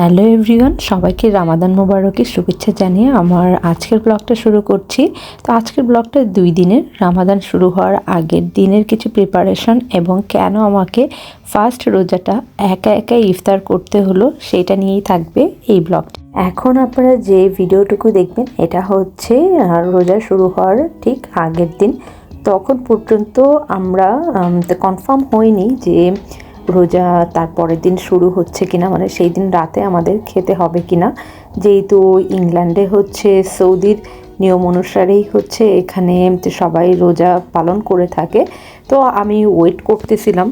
Hello everyone সবাইকে রামাদান মোবারকের শুভেচ্ছা জানিয়ে আমার আজকের ব্লগটা শুরু করছি। তো আজকের ব্লগটা দুই দিনের রামাদান শুরু হওয়ার আগের দিনের কিছু প্রিপারেশন এবং কেন আমাকে ফার্স্ট রোজাটা একা একা ইফতার করতে হলো সেটা নিয়েই থাকবে এই ব্লগটা এখন আপনারা যে ভিডিওটুকু দেখবেন, এটা হচ্ছে রোজা শুরু হওয়ার ঠিক আগের দিন। তখন পর্যন্ত আমরা কনফার্ম হয়নি যে রোজা তার পরের দিন শুরু হচ্ছে কিনা মানে সেই দিন রাতে আমাদের খেতে হবে কিনা, যেহেতু ইংল্যান্ডে হচ্ছে সৌদির নিয়ম অনুসারেই হচ্ছে এখানে সবাই রোজা পালন করে থাকে। তো আমি ওয়েট করতেছিলাম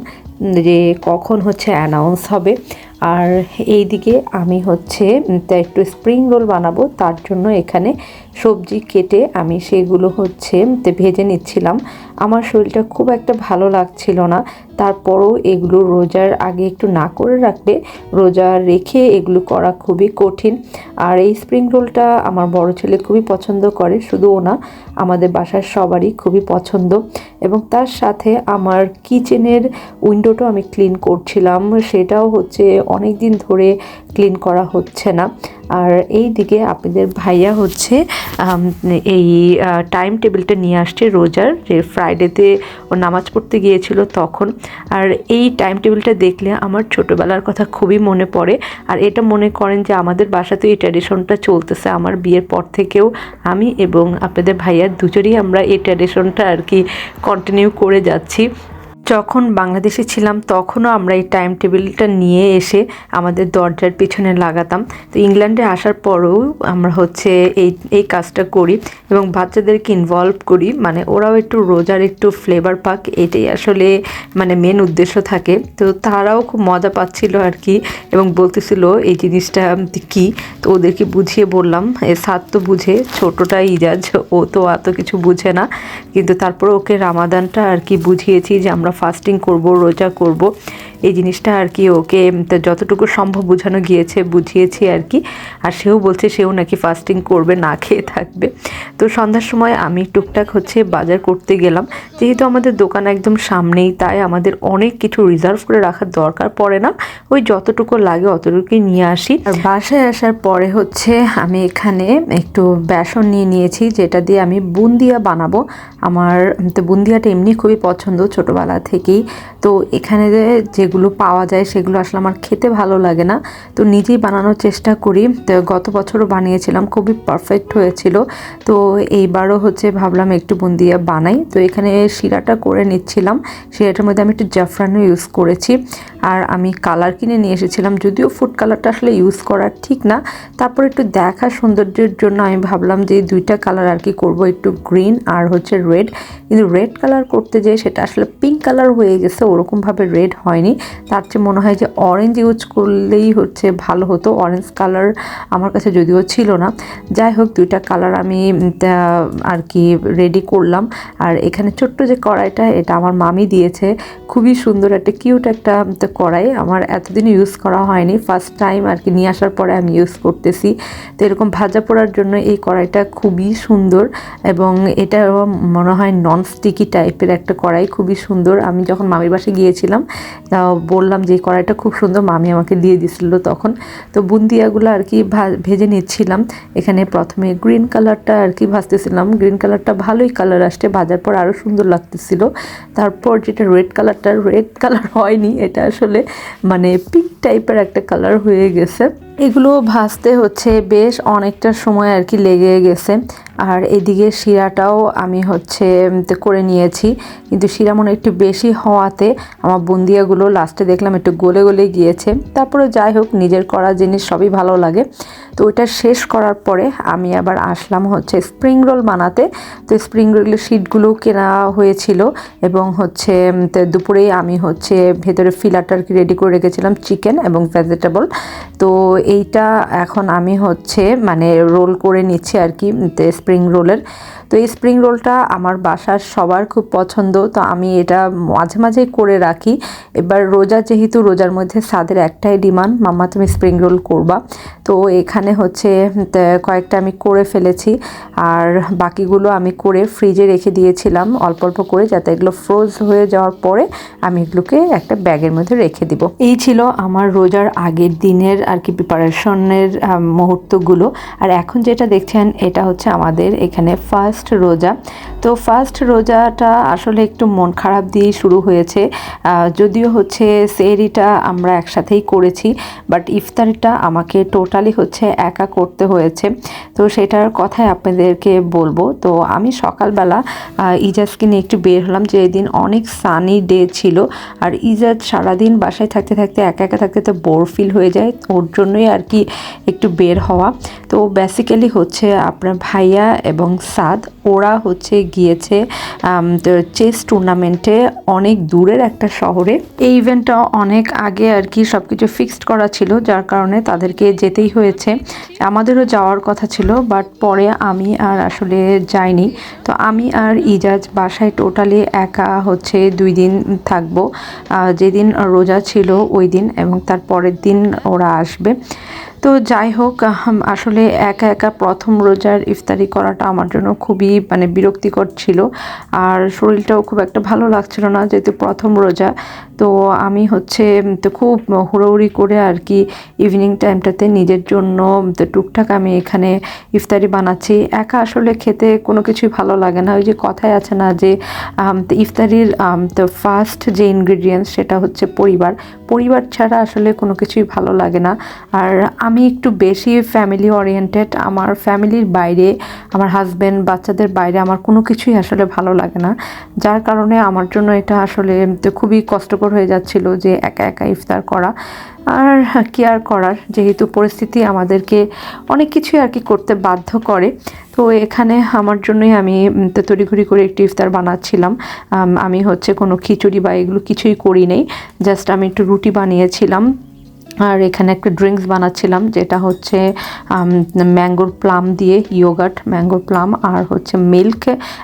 যে কখন হচ্ছে অ্যানাউন্স হবে। আর এইদিকে আমি হচ্ছে একটু স্প্রিং রোল বানাবো, তার জন্য এখানে সবজি কেটে আমি সেগুলো হচ্ছে ভেজে নিচ্ছিলাম। আমার শরীরটা খুব একটা ভালো লাগছিল না। তারপরও এগুলো রোজার আগে একটু না করে রাখলে রোজা রেখে এগুলো করা খুবই কঠিন। আর এই স্প্রিং রোলটা আমার বড় ছেলে খুবই পছন্দ করে, শুধু ও না, আমাদের বাসার সবারই খুবই পছন্দ। এবং তার সাথে আমার কিচেনের উইন্ডোটাও আমি ক্লিন করছিলাম, সেটাও হচ্ছে অনেক দিন ধরে ক্লিন করা হচ্ছে না। আর এই দিকে আপনাদের ভাইয়া হচ্ছে এই টাইম টেবিলটা নিয়ে আসছে রোজার, যে ফ্রাইডেতে ও নামাজ পড়তে গিয়েছিল তখন। আর এই টাইম টেবিলটা দেখলে আমার ছোটোবেলার কথা খুবই মনে পড়ে। আর এটা মনে করেন যে আমাদের বাসাতে এই ট্র্যাডিশনটা চলতেছে। আমার বিয়ের পর থেকেও আমি এবং আপনাদের ভাইয়ার দুজনেই আমরা এই ট্র্যাডিশনটা আর কি কন্টিনিউ করে যাচ্ছি। যখন বাংলাদেশে ছিলাম, তখনও আমরা এই টাইম টেবিলটা নিয়ে এসে আমাদের দরজার পিছনে লাগাতাম। তো ইংল্যান্ডে আসার পরেও আমরা হচ্ছে এই এই কাজটা করি এবং বাচ্চাদেরকে ইনভলভ করি। মানে ওরাও একটু রোজার একটু ফ্লেভার পাক, এটাই আসলে মানে মেন উদ্দেশ্য থাকে। তো তারাও খুব মজা পাচ্ছিল আর কি এবং বলতেছিল, এই জিনিসটা কি? তো ওদেরকে বুঝিয়ে বললাম, এ সাত তো বুঝে, ছোটটা ইজাজ, ও তো এত কিছু বুঝে না। কিন্তু তারপরে ওকে রামাদানটা আর কি বুঝিয়েছি যে আমরা ফাস্টিং করব, রোজা করব, এই জিনিসটা আর কি ওকে যতটুকু সম্ভব বোঝানো গিয়েছে, বুঝিয়েছি আর কি। আর সেও বলছে সেও নাকি ফাস্টিং করবে, না খেয়ে থাকবে। তো সন্ধ্যার সময় আমি টুকটাক হচ্ছে বাজার করতে গেলাম। যেহেতু আমাদের দোকান একদম সামনেই, তাই আমাদের অনেক কিছু রিজার্ভ করে রাখার দরকার পড়ে না। ওই যতটুকু লাগে অতটুকুই নিয়ে আসি। আর বাসায় আসার পরে হচ্ছে আমি এখানে একটু বেসন নিয়ে নিয়েছি, যেটা দিয়ে আমি বুন্দিয়া বানাবো। আমার তো বুন্দিয়াটা এমনি খুবই পছন্দ ছোটোবেলা থেকেই। তো এখানে যে যেগুলো পাওয়া যায় সেগুলো আসলে আমার খেতে ভালো লাগে না। তো নিজেই বানানোর চেষ্টা করি। তো গত বছরও বানিয়েছিলাম, খুবই পারফেক্ট হয়েছিল। তো এইবারও হচ্ছে ভাবলাম একটু বুন্দিয়া বানাই। তো এখানে শিরাটা করে নিচ্ছিলাম। শিরাটার মধ্যে আমি একটু জাফরানও ইউজ করেছি। আর আমি কালার কিনে নিয়ে এসেছিলাম। যদিও ফুড কালারটা আসলে ইউজ করার ঠিক না। তারপর একটু দেখা সৌন্দর্যের জন্য আমি ভাবলাম যে দুইটা কালার আর কি করব। একটু গ্রিন আর হচ্ছে রেড কিন্তু রেড কালার করতে যেয়ে সেটা আসলে পিঙ্ক কালার হয়ে গেছে ওরকমভাবে রেড হয়নি। তার চেয়ে মনে হয় যে অরেঞ্জ ইউজ করলেই হচ্ছে ভালো হতো। অরেঞ্জ কালার আমার কাছে যদিও ছিল না। যাই হোক, দুইটা কালার আমি আর কি রেডি করলাম। আর এখানে ছোট্ট যে কড়াইটা, এটা আমার মামি দিয়েছে। খুবই সুন্দর, একটা কিউট একটা কড়াই। আমার এতদিন ইউজ করা হয়নি। ফার্স্ট টাইম আর কি নিয়ে আসার পরে আমি ইউজ করতেছি। তো এরকম ভাজা পোড়ার জন্য এই কড়াইটা খুবই সুন্দর। এবং এটা মনে হয় নন স্টিকি টাইপের একটা কড়াই। খুবই সুন্দর। আমি যখন মামির বাসে গিয়েছিলাম বললাম যে কড়াইটা খুব সুন্দর। মামি আমাকে দিয়ে দিছিল তখন। তো বুন্দিয়াগুলো আর কি ভেজে নিচ্ছিলাম। এখানে প্রথমে গ্রিন কালারটা আর কি ভাজতেছিলাম। গ্রিন কালারটা ভালোই কালার আসছে, ভাজার পর আরও সুন্দর লাগতেছিল। তারপর যেটা রেড কালারটা রেড কালার হয়নি, এটা আসলে মানে পিঙ্ক টাইপের একটা কালার হয়ে গেছে। এগুলো ভাজতে হচ্ছে বেশ অনেকটা সময় আর কি লেগে গেছে। আর এদিকে শিরাটাও আমি হচ্ছে করে নিয়েছি। কিন্তু শিরা মনে একটু বেশি হওয়াতে আমার বুন্দিয়াগুলো লাস্টে দেখলাম একটু গলে গলে গিয়েছে। তারপরে যাই হোক, নিজের করা জিনিস সবই ভালো লাগে। তো ওইটা শেষ করার পরে আমি আবার আসলাম হচ্ছে স্প্রিং রোল বানাতে। তো স্প্রিং রোলের শিটগুলো কেনা হয়েছিল এবং হচ্ছে দুপুরেই আমি হচ্ছে ভেতরে ফিলারটা আর কি রেডি করে রেখেছিলাম চিকেন এবং ভেজিটেবল তো এইটা এখন আমি হচ্ছে মানে রোল করে নিচ্ছি আর কি স্প্রিং রোলের তো এই স্প্রিং রোলটা আমার বাসার সবার খুব পছন্দ, তো আমি এটা মাঝে মাঝে করে রাখি। এবার রোজা যেহেতু রোজার মধ্যে স্বাদের একটাই ডিমান্ড মাম্মা তুমি স্প্রিং রোল করবা। তো এখানে হচ্ছে কয়েকটা আমি করে ফেলেছি, আর বাকিগুলো আমি করে ফ্রিজে রেখে দিয়েছিলাম অল্প অল্প করে, যাতে এগুলো ফ্রোজ হয়ে যাওয়ার পরে আমি এগুলোকে একটা ব্যাগের মধ্যে রেখে দিব। এই ছিল আমার রোজার আগের দিনের আর কি প্রিপারেশনের মুহূর্তগুলো। আর এখন যেটা দেখছেন, এটা হচ্ছে আমাদের এখানে ফার্স্ট রোজা। তো ফার্স্ট রোজাটা আসলে একটু মন খারাপ দিয়ে শুরু হয়েছে। যদিও হচ্ছে সেরিটা আমরা একসাথেই করেছি বাট ইফতারিটা আমাকে টোটালি হচ্ছে একা করতে হয়েছে। তো সেটার কথাই আপনাদেরকে বলব। তো আমি সকালবেলা ইজাজকে নিয়ে একটু বের হলাম যে এদিন অনেক সানি ডে ছিল। আর ইজাজ সারাদিন বাসায় থাকতে থাকতে একা একা থাকতে তো বোর ফিল হয়ে যায়। ওর জন্যই আর কি একটু বের হওয়া। তো বেসিক্যালি হচ্ছে আপনার ভাইয়া এবং সাদ, ওরা হচ্ছে গিয়েছে চেস টুর্নামেন্টে অনেক দূরের একটা শহরে। এই ইভেন্টটা অনেক আগে আর কি সব কিছু ফিক্সড করা ছিল, যার কারণে তাদেরকে যেতেই হয়েছে। আমাদেরও যাওয়ার কথা ছিল বাট পরে আমি আর আসলে যাইনি। তো আমি আর ইজাজ বাসায় টোটালি একা হচ্ছে দুই দিন থাকব। যেদিন রোজা ছিল ওই দিন এবং তার পরের দিন ওরা আসবে। তো যাই হোক আসলে একা একা প্রথম রোজার ইফতারি করাটা আমার জন্য খুবই মানে বিরক্তিকর ছিল। আর শরীরটাও খুব একটা ভালো লাগছিল না যেহেতু প্রথম রোজা। তো আমি হচ্ছে তো খুব হুড়োহুড়ি করে আর কি ইভিনিং টাইমটাতে নিজের জন্য তো টুকটাক আমি এখানে ইফতারি বানাচ্ছি। একা আসলে খেতে কোনো কিছুই ভালো লাগে না। ওই যে কথাই আছে না যে ইফতারির তো ফার্স্ট যে ইনগ্রিডিয়েন্টস সেটা হচ্ছে পরিবার। পরিবার ছাড়া আসলে কোনো কিছুই ভালো লাগে না। আর আমি একটু বেশি ফ্যামিলি ওরিয়েন্টেড আমার ফ্যামিলির বাইরে, আমার হাজব্যান্ড বাচ্চাদের বাইরে আমার কোনো কিছুই আসলে ভালো লাগে না। যার কারণে আমার জন্য এটা আসলে খুবই কষ্টকর হয়ে যাচ্ছিল যে একা একা ইফতার করা। আর কি আর করার? যেহেতু পরিস্থিতি আমাদেরকে অনেক কিছুই আর কি করতে বাধ্য করে। তো এখানে আমার জন্যই আমি তড়িঘড়ি করে একটি ইফতার বানাচ্ছিলাম। আমি হচ্ছে কোনো খিচুড়ি বা এগুলো কিছুই করি নেই। জাস্ট আমি একটু রুটি বানিয়েছিলাম। আর এখানে একটা ড্রিঙ্কস বানাচ্ছিলাম, যেটা হচ্ছে ম্যাঙ্গোর প্লাম দিয়ে ইয়োগার্ট ম্যাঙ্গোর প্লাম আর হচ্ছে মিল্ক,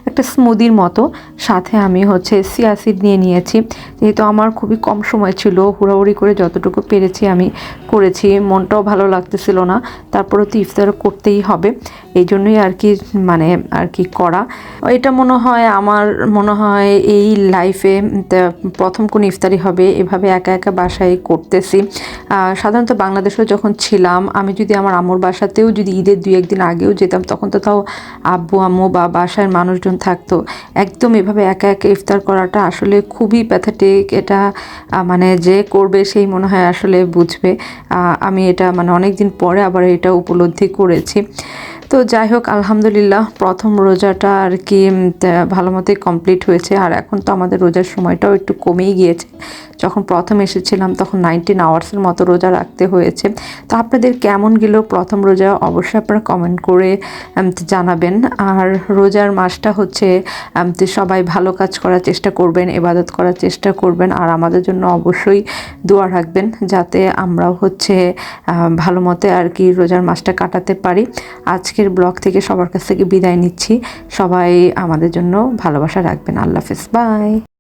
একটা স্মুদির মতো। সাথে আমি হচ্ছে সিয়াসিড নিয়ে নিয়েছি। যেহেতু আমার খুবই কম সময় ছিল, হুড়াহুড়ি করে যতটুকু পেরেছি আমি করেছি, মনটাও ভালো লাগতেছিল না। তারপরে তো ইফতার করতেই হবে, এই জন্যই আর কি মানে আর কি করা। এটা মনে হয় আমার, মনে হয় এই লাইফে প্রথম কোন ইফতারি হবে, এভাবে একা একা বাসায় করতেছি। সাধারণত বাংলাদেশেও যখন ছিলাম, আমি যদি আমার আমর বাসাতেও যদি ঈদের দুই একদিন আগেও যেতাম, তখন তো তাও আব্বু, আম্মু বা বাসায় মানুষজন থাকতো। একদম এভাবে একা একা ইফতার করাটা আসলে খুবই প্যাথাটিক এটা মানে যে করবে সেই মনে হয় আসলে বুঝবে। আমি এটা মানে অনেক দিন পরে আবার এটা উপলব্ধি করেছি। তো যাই হোক, আলহামদুলিল্লাহ প্রথম রোজাটা আর কি ভালো মতোই কমপ্লিট হয়েছে। আর এখন তো আমাদের রোজার সময়টাও একটু কমেই গিয়েছে। যখন প্রথম এসেছিলাম তখন নাইনটিন আওয়ার্সের মতো রোজা রাখতে হয়েছে। তো আপনাদের কেমন গেল প্রথম রোজা? অবশ্যই আপনারা কমেন্ট করে জানাবেন। আর রোজার মাসটা হচ্ছে সবাই ভালো কাজ করার চেষ্টা করবেন এবাদত করার চেষ্টা করবেন। আর আমাদের জন্য অবশ্যই দোয়া রাখবেন যাতে আমরাও হচ্ছে ভালো মতে আর কি রোজার মাসটা কাটাতে পারি। আজকের ব্লগ থেকে সবার কাছ থেকে বিদায় নিচ্ছি। সবাই আমাদের জন্য ভালোবাসা রাখবেন। আল্লাহ হাফেজ। বাই।